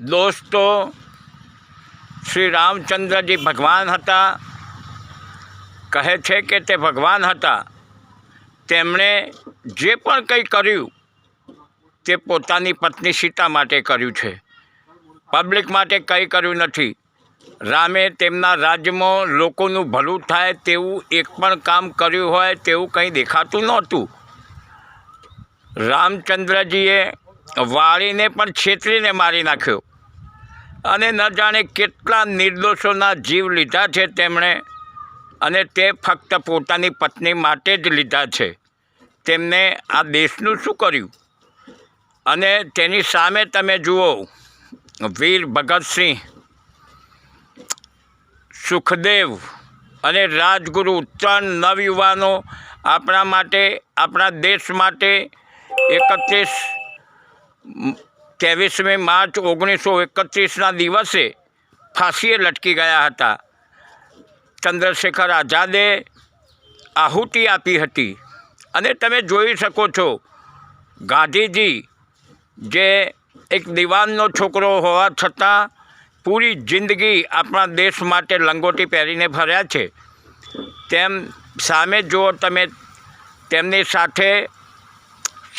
દોસ્તો, શ્રી રામચંદ્રજી ભગવાન હતા. કહે છે કે તે ભગવાન હતા. તેમણે જે પણ કંઈ કર્યું, તે પોતાની પત્ની સીતા માટે કર્યું છે. પબ્લિક માટે કંઈ કર્યું નથી. રામે તેમના રાજ્યમાં લોકોનું ભલું થાય તેવું એક પણ કામ કર્યું હોય તેવું કંઈ દેખાતું નહોતું. રામચંદ્રજીએ વાળીને પણ છેતરીને મારી નાખ્યો. અને ન જાણે કેટલા નિર્દોષોના જીવ લીધા છે તેમણે અને તે ફક્ત પોતાની પત્ની માટે જ લીધા છે. તેમને આ દેશનું શું કર્યું? અને તેની સામે તમે જુઓ, વીર ભગતસિંહ, સુખદેવ અને રાજગુરુ ત્રણ નવયુવાનો આપણા માટે, આપણા દેશ માટે એકત્રીસ ત્રેવીસમી માર્ચ ઓગણીસો એકત્રીસના દિવસે ફાંસીએ લટકી ગયા હતા. ચંદ્રશેખર આઝાદે આહુતિ આપી હતી. અને તમે જોઈ શકો છો, ગાંધીજી જે એક દિવાનનો છોકરો હોવા છતાં પૂરી જિંદગી આપણા દેશ માટે લંગોટી પહેરીને ફર્યા છે. તેમ સામે જુઓ તમે, તેમની સાથે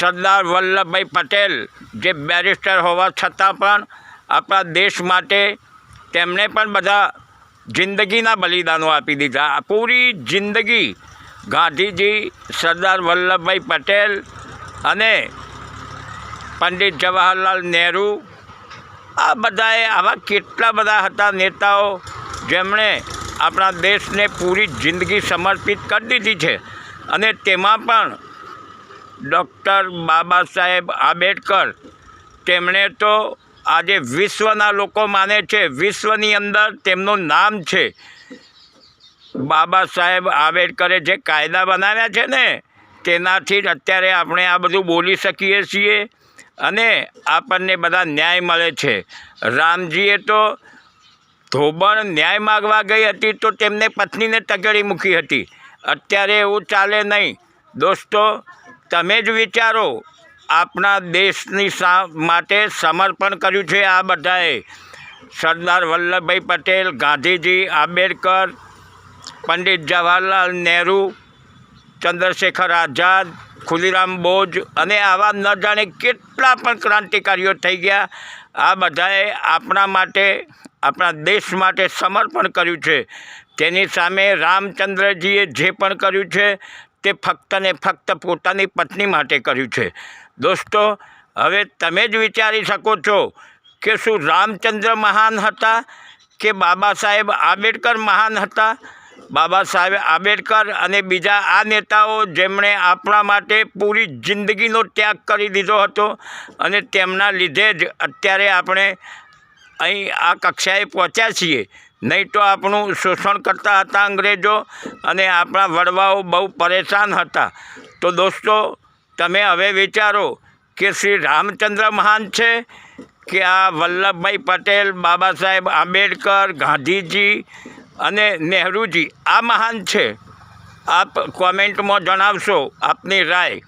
સરદાર વલ્લભભાઈ પટેલ જે બેરિસ્ટર હોવા છતાં પણ આપણા દેશ માટે તેમણે પણ બધા જિંદગીના બલિદાનો આપી દીધા. પૂરી જિંદગી ગાંધીજી, સરદાર વલ્લભભાઈ પટેલ અને પંડિત જવાહરલાલ નહેરુ આ બધાએ આવા કેટલા બધા હતા નેતાઓ જેમણે આપણા દેશને પૂરી જિંદગી સમર્પિત કરી દીધી છે. અને તેમાં પણ ડૉક્ટર બાબા સાહેબ આંબેડકર, તેમણે તો આજે વિશ્વના લોકો માને છે, વિશ્વની અંદર તેમનું નામ છે. બાબા સાહેબ આંબેડકરે જે કાયદા બનાવ્યા છે ને, તેનાથી જ અત્યારે આપણે આ બધું બોલી શકીએ છીએ અને આપણને બધા ન્યાય મળે છે. રામજીએ તો ધોબણ ન્યાય માગવા ગઈ હતી તો તેમને પત્નીને તગડી મૂકી હતી. અત્યારે એવું ચાલે નહીં. દોસ્તો તમે જ વિચારો, આપણા દેશની સા માટે સમર્પણ કર્યું છે આ બધાએ. સરદાર વલ્લભભાઈ પટેલ, ગાંધીજી, આંબેડકર, પંડિત જવાહરલાલ નહેરુ, ચંદ્રશેખર આઝાદ ખુદીરામ બોઝ અને આવા ન જાણે કેટલા પણ ક્રાંતિકારીઓ થઈ ગયા, આ બધાએ આપણા માટે, આપણા દેશ માટે સમર્પણ કર્યું છે. તેની સામે રામચંદ્રજીએ જે પણ કર્યું છે તે ફક્ત ને ફક્ત પોતાની પત્ની માટે કર્યું છે. દોસ્તો, હવે તમે જ વિચારી શકો છો કે શું રામચંદ્ર મહાન હતા કે બાબા સાહેબ આંબેડકર મહાન હતા? બાબા સાહેબ આંબેડકર અને બીજા આ નેતાઓ જેમણે આપણા માટે પૂરી જિંદગીનો ત્યાગ કરી દીધો હતો અને તેમના લીધે જ અત્યારે આપણે અહીં આ કક્ષાએ પહોંચ્યા છીએ. નહીં તો આપણું શોષણ કરતા હતા અંગ્રેજો અને આપણા વડવાઓ બહુ પરેશાન હતા. તો દોસ્તો, તમે હવે વિચારો કે શ્રી રામચંદ્ર મહાન છે કે આ વલ્લભભાઈ પટેલ, બાબા સાહેબ આંબેડકર, ગાંધીજી અને નહેરુજી, આ મહાન છે? આપ કોમેન્ટમાં જણાવશો આપની રાય.